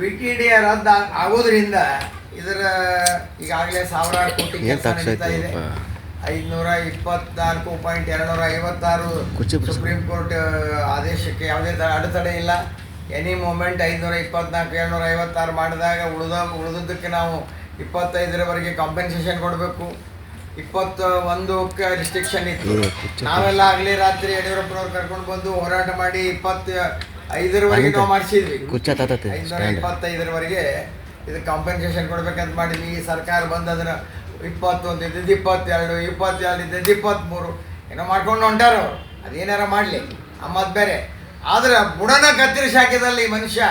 B T D ರದ್ದು ಆಗೋದ್ರಿಂದ ಇದರ ಈಗಾಗಲೇ ಸಾವಿರಾರು ಕೋಟಿ ಕೆಲಸ ನಡೀತಾ ಇದೆ. ಆಯ್ತು? ಐದುನೂರ ಇಪ್ಪತ್ನಾಲ್ಕು ಪಾಯಿಂಟ್ ಎರಡುನೂರ ಐವತ್ತಾರು ಸುಪ್ರೀಂ ಕೋರ್ಟ್ ಆದೇಶಕ್ಕೆ ಯಾವುದೇ ಅಡೆತಡೆ ಇಲ್ಲ. ಎನಿ ಮೂಮೆಂಟ್ ಐದುನೂರ ಇಪ್ಪತ್ನಾಲ್ಕು ಏಳ್ನೂರ ಐವತ್ತಾರು ಮಾಡಿದಾಗ ಉಳಿದ ಉಳಿದದ್ದಕ್ಕೆ ನಾವು ಇಪ್ಪತ್ತೈದರವರೆಗೆ ಕಾಂಪೆನ್ಸೇಷನ್ ಕೊಡಬೇಕು. ಇಪ್ಪತ್ತ ಒಂದಕ್ಕೆ ರಿಸ್ಟ್ರಿಕ್ಷನ್ ಇತ್ತು. ನಾವೆಲ್ಲ ಆಗಲಿ ರಾತ್ರಿ ಯಡಿಯೂರಪ್ಪನವ್ರು ಕರ್ಕೊಂಡು ಬಂದು ಹೋರಾಟ ಮಾಡಿ ಇಪ್ಪತ್ತ ಐದರವರೆಗೆ ನಾವು ಮಾಡಿಸಿದ್ವಿ. ಕುಚ್ಚ ತಾತತಿ ಐದುನೂರ ಇಪ್ಪತ್ತೈದರವರೆಗೆ ಇದು ಕಾಂಪೆನ್ಸೇಷನ್ ಕೊಡ್ಬೇಕಂತ ಮಾಡಿದ್ವಿ. ಈ ಸರ್ಕಾರ ಬಂದು ಅದನ್ನ ಇಪ್ಪತ್ತೊಂದು ಇದ್ದಿದ್ದು ಇಪ್ಪತ್ತೆರಡು ಇಪ್ಪತ್ತೆರಡು ಇದ್ದಿದ್ದು ಇಪ್ಪತ್ತ್ಮೂರು. ಏನೋ ಮಾಡ್ಕೊಂಡು ಹೊಂಟಾರ ಅವ್ರು. ಅದೇನಾರ ಮಾಡಲಿ. ಅಮ್ಮದು ಬೇರೆ. ಆದ್ರೆ ಬುಡನ ಕತ್ತರಿಸಿ ಹಾಕಿದಲ್ಲಿ ಈ ಮನುಷ್ಯ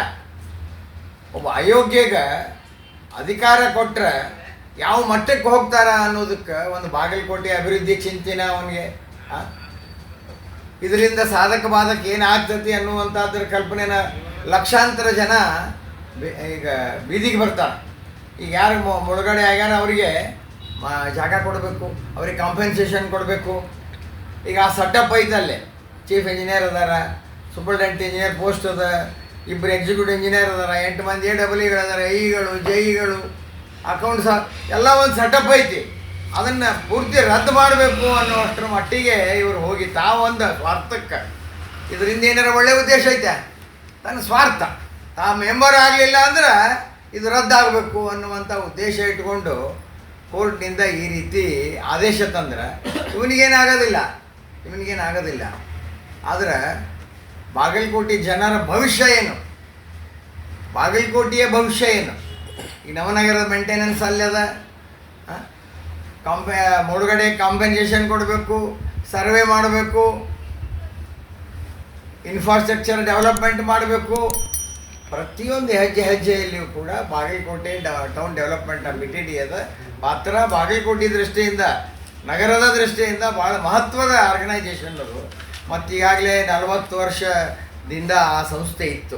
ಒಬ್ಬ ಅಯೋಗ್ಯಗ ಅಧಿಕಾರ ಕೊಟ್ರೆ ಯಾವ ಮಟ್ಟಕ್ಕೆ ಹೋಗ್ತಾರ ಅನ್ನೋದಕ್ಕೆ ಒಂದು ಬಾಗಲಕೋಟೆ ಅಭಿವೃದ್ಧಿ ಚಿಂತಿನ ಅವನಿಗೆ ಇದರಿಂದ ಸಾಧಕ ಬಾಧಕ ಏನಾಗ್ತತಿ ಅನ್ನುವಂಥದ್ರ ಕಲ್ಪನೆನ ಲಕ್ಷಾಂತರ ಜನ ಈಗ ಬೀದಿಗೆ ಬರ್ತಾರೆ. ಈಗ ಯಾರು ಮುಳುಗಡೆ ಆಗ್ಯಾರ ಅವರಿಗೆ ಜಾಗ ಕೊಡಬೇಕು, ಅವ್ರಿಗೆ ಕಾಂಪೆನ್ಸೇಷನ್ ಕೊಡಬೇಕು. ಈಗ ಆ ಸೆಟಪ್ ಐತಲ್ಲೇ ಚೀಫ್ ಇಂಜಿನಿಯರ್ ಅದಾರ ಸೂಪರ್ಡೆಂಟ್ ಇಂಜಿನಿಯರ್ ಪೋಸ್ಟ್ ಅದ ಇಬ್ಬರು ಎಕ್ಸಿಕ್ಯೂಟಿವ್ ಇಂಜಿನಿಯರ್ ಅದಾರ, ಎಂಟು ಮಂದಿ ಎ ಡಬಲ್ ಇಗಳು ಅದಾರ ಇಗಳು ಜೈಗಳು ಅಕೌಂಟ್ಸ್ ಎಲ್ಲ ಒಂದು ಸೆಟಪ್ ಐತಿ. ಅದನ್ನು ಪೂರ್ತಿ ರದ್ದು ಮಾಡಬೇಕು ಅನ್ನುವಷ್ಟರ ಮಟ್ಟಿಗೆ ಇವರು ಹೋಗಿ ತಾವೊಂದು ಸ್ವಾರ್ಥಕ್ಕೆ. ಇದರಿಂದ ಏನಾರ ಒಳ್ಳೆ ಉದ್ದೇಶ ಐತೆ? ತನ್ನ ಸ್ವಾರ್ಥ. ತಾ ಮೆಂಬರ್ ಆಗಲಿಲ್ಲ ಅಂದ್ರೆ ಇದು ರದ್ದಾಗಬೇಕು ಅನ್ನುವಂಥ ಉದ್ದೇಶ ಇಟ್ಕೊಂಡು ಕೋರ್ಟ್ನಿಂದ ಈ ರೀತಿ ಆದೇಶ ತಂದ್ರೆ ಇವನಿಗೇನಾಗೋದಿಲ್ಲ. ಇವನಿಗೇನಾಗೋದಿಲ್ಲ. ಆದರೆ ಬಾಗಲಕೋಟೆ ಜನರ ಭವಿಷ್ಯ ಏನು? ಬಾಗಲಕೋಟೆಯ ಭವಿಷ್ಯ ಏನು? ಈ ನವನಗರದ ಮೇಂಟೆನೆನ್ಸ್ ಅಲ್ಲದ ಕಾಂಪೆ, ಮುಳುಗಡೆ ಕಾಂಪೆನ್ಸೇಷನ್ ಕೊಡಬೇಕು ಸರ್ವೆ ಮಾಡಬೇಕು ಇನ್ಫ್ರಾಸ್ಟ್ರಕ್ಚರ್ ಡೆವಲಪ್ಮೆಂಟ್ ಮಾಡಬೇಕು. ಪ್ರತಿಯೊಂದು ಹೆಜ್ಜೆ ಹೆಜ್ಜೆಯಲ್ಲಿಯೂ ಕೂಡ ಬಾಗಲಕೋಟೆ ಟೌನ್ ಡೆವಲಪ್ಮೆಂಟ್ ಕಮಿಟಿ ಅದ ಮಾತ್ರ ಬಾಗಲಕೋಟೆ ದೃಷ್ಟಿಯಿಂದ, ನಗರದ ದೃಷ್ಟಿಯಿಂದ ಭಾಳ ಮಹತ್ವದ ಆರ್ಗನೈಜೇಷನ್ ಅದು. ಮತ್ತು ಈಗಾಗಲೇ ನಲವತ್ತು ವರ್ಷದಿಂದ ಆ ಸಂಸ್ಥೆ ಇತ್ತು.